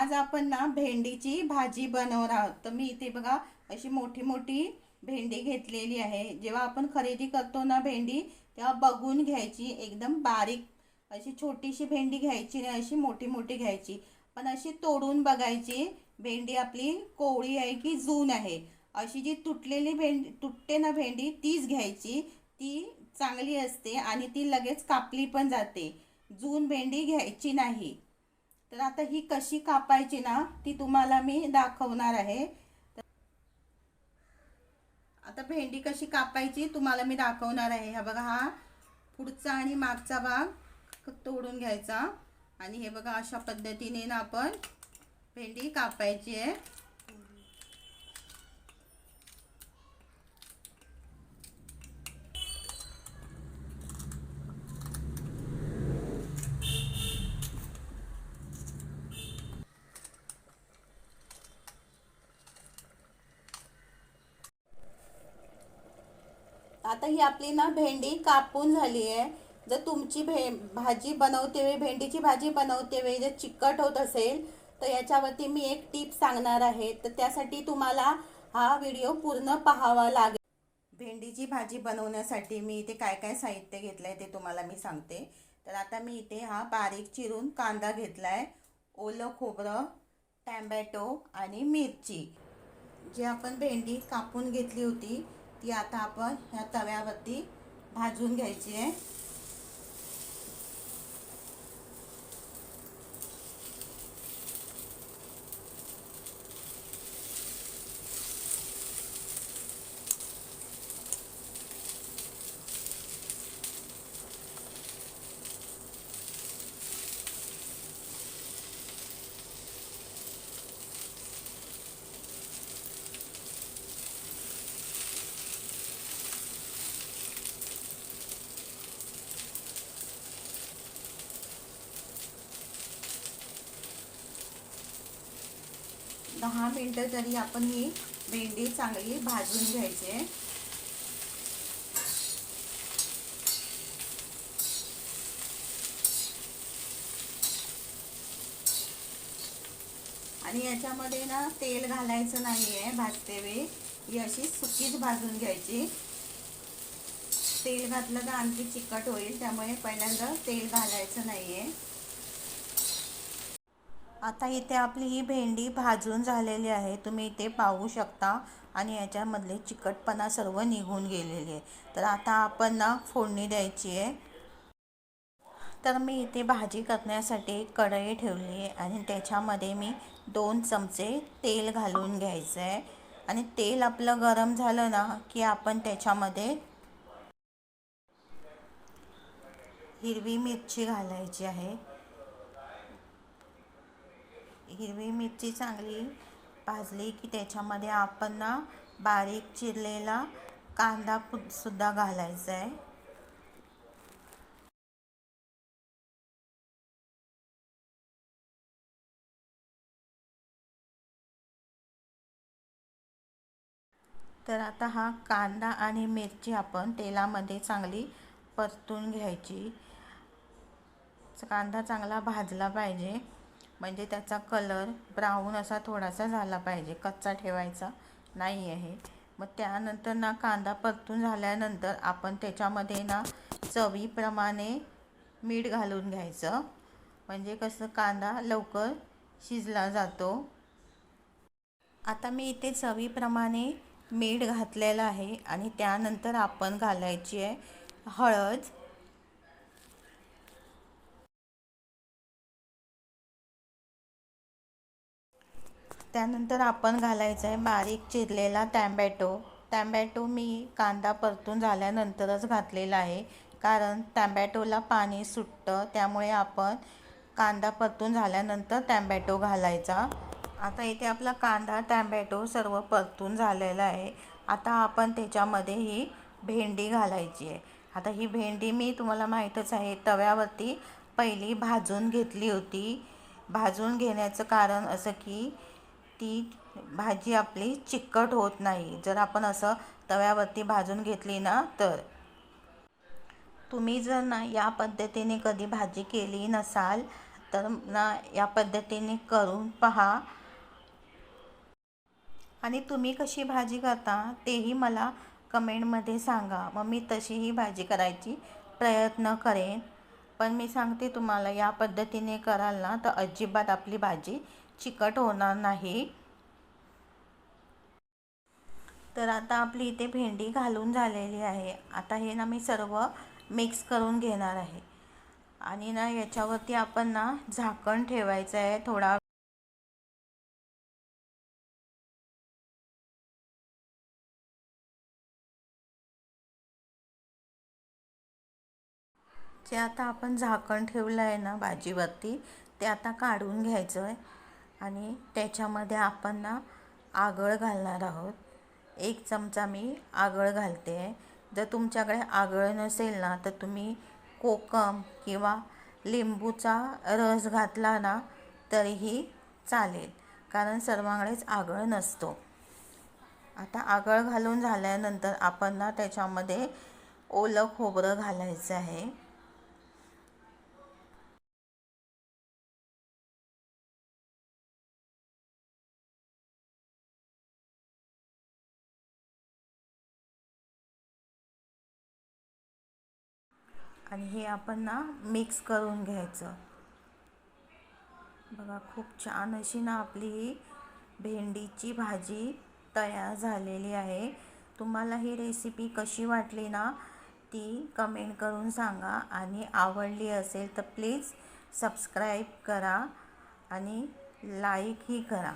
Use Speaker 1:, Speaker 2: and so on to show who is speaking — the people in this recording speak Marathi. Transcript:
Speaker 1: आज आपण ना भेंडीची भाजी बनवणार आहोत. तर मी इथे बघा अशी मोठी मोठी भेंडी घेतलेली आहे. जेव्हा आपण खरेदी करतो ना भेंडी तेव्हा बघून घ्यायची एकदम बारीक अशी छोटीशी भेंडी घ्यायची नाही अशी मोठी मोठी घ्यायची. पण अशी तोडून बघायची भेंडी आपली कोवळी आहे की जून आहे. अशी जी तुटलेली भेंडी तुटते ना भेंडी तीच घ्यायची. ती चांगली असते आणि ती लगेच कापली पण जाते. जून भेंडी घ्यायची नाही. तर आता ही कशी कापायची ना ती तुम्हाला मी दाखवणार आहे. आता भेंडी कशी कापायची तुम्हाला मी दाखवणार आहे. हा बघा हा पुढचा आणि मागचा भाग तोडून घ्यायचा. आणि हे बघा अशा पद्धतीने ना आपण भेंडी कापायची आहे. आता ही आपली ना भेंडी कापून झाली आहे. जर तुमची भे भाजी बनवते वेळी भेंडीची भाजी बनवते वेळी जर चिकट होत असेल तर याच्यावरती मी एक टीप सांगणार आहे. तर त्यासाठी तुम्हाला हा व्हिडिओ पूर्ण पाहावा लागेल भेंडीची भाजी बनवण्यासाठी मी इथे काय काय साहित्य घेतलं आहे ते तुम्हाला मी सांगते. तर आता मी इथे हा बारीक चिरून कांदा घेतला आहे ओलं खोबरं टॅमॅटो आणि मिरची. जी आपण भेंडी कापून घेतली होती ती आता आपण ह्या तव्यावरती भाजून घ्यायची आहे. दहा मिनटं तरी आपण ही भेंडी चांगली भाजून घ्यायची. आहे आणि याच्यामध्ये ना तेल घालायचं नाही आहे भाजते वेळी ही अशी सुकीच भाजून घ्यायची. तेल घातलं तर आणखी चिकट होईल त्यामुळे पहिल्यांदा तेल घालायचं नाही आहे आता इथे आपली ही भेंडी भाजून झालेली आहे. तुम्ही इथे पाहू शकता. आणि याच्यामधले चिकटपणा सर्व निघून गेलेली आहे तर आता आपण ना फोडणी द्यायची आहे. तर मी इथे भाजी करण्यासाठी कढई ठेवली आहे. आणि त्याच्यामध्ये मी दोन चमचे तेल घालून घ्यायचं आहे. आणि तेल आपलं गरम झालं ना की आपण त्याच्यामध्ये हिरवी मिरची घालायची आहे. हिरवी मिरची चांगली भाजली की त्याच्यामध्ये आपण ना बारीक चिरलेला कांदा सुद्धा घालायचा आहे. तर आता हा कांदा आणि मिरची आपण तेलामध्ये चांगली परतून घ्यायची. कांदा चांगला भाजला पाहिजे. म्हणजे त्याचा कलर ब्राऊन असा थोडासा झाला पाहिजे कच्चा ठेवायचा नाही आहे. मग त्यानंतर ना कांदा परतून झाल्यानंतर आपण त्याच्यामध्ये ना चवीप्रमाणे मीठ घालून घ्यायचं. म्हणजे कसं कांदा लवकर शिजला जातो. आता मी इथे चवीप्रमाणे मीठ घातलेलं आहे आणि त्यानंतर आपण घालायची आहे हळद. त्यानंतर आपण घालायचं आहे बारीक चिरलेला टॅम्बॅटो टॅम्बॅटो मी कांदा परतून झाल्यानंतरच घातलेला आहे. कारण टॅम्बॅटोला पाणी सुटतं त्यामुळे आपण कांदा परतून झाल्यानंतर टॅम्बॅटो घालायचा. आता इथे आपला कांदा टॅम्बॅटो सर्व परतून झालेला आहे. आता आपण त्याच्यामध्ये ही भेंडी घालायची आहे. आता ही भेंडी मी तुम्हाला माहीतच आहे तव्यावरती पहिली भाजून घेतली होती. भाजून घेण्याचं कारण असं की ती भाजी आपली चिकट होत नाही. जर आपण असं तव्यावरती भाजून घेतली ना तर. तुम्ही जर ना या पद्धतीने कधी भाजी केली नसाल तर ना या पद्धतीने करून पहा. आणि तुम्ही कशी भाजी करता तेही मला कमेंटमध्ये सांगा. मग मी तशीही भाजी करायची प्रयत्न करेन. पण मी सांगते तुम्हाला या पद्धतीने कराल ना तर अजिबात आपली भाजी चिकट होणार नाही. तर आता आपली इथे भेंडी घालून झालेली आहे. आता हे ना मी सर्व मिक्स करून घेणार आहे. आणि ना याच्यावरती आपण ना झाकण ठेवायचं आहे थोडा जे आता आपण झाकण ठेवलं आहे ना भाजीवरती ते आता काढून घ्यायचं आहे. आणि त्याच्यामध्ये आपण ना आगळ घालणार आहोत. एक चमचा मी आगळ घालते. आहे जर तुमच्याकडे आगळ नसेल ना तर तुम्ही कोकम किंवा लिंबूचा रस घातला ना तरीही चालेल. कारण सर्वांकडेच आगळ नसतो. आता आगळ घालून झाल्यानंतर आपण ना त्याच्यामध्ये ओलं खोबरं घालायचं आहे. आणि हे आपण ना मिक्स करून घ्यायचं. बघा खूप छान अशी ना आपली ही भेंडीची भाजी तयार झालेली आहे. तुम्हाला ही रेसिपी कशी वाटली ना ती कमेंट करून सांगा. आणि आवडली असेल तर प्लीज सबस्क्राईब करा आणि लाईकही करा.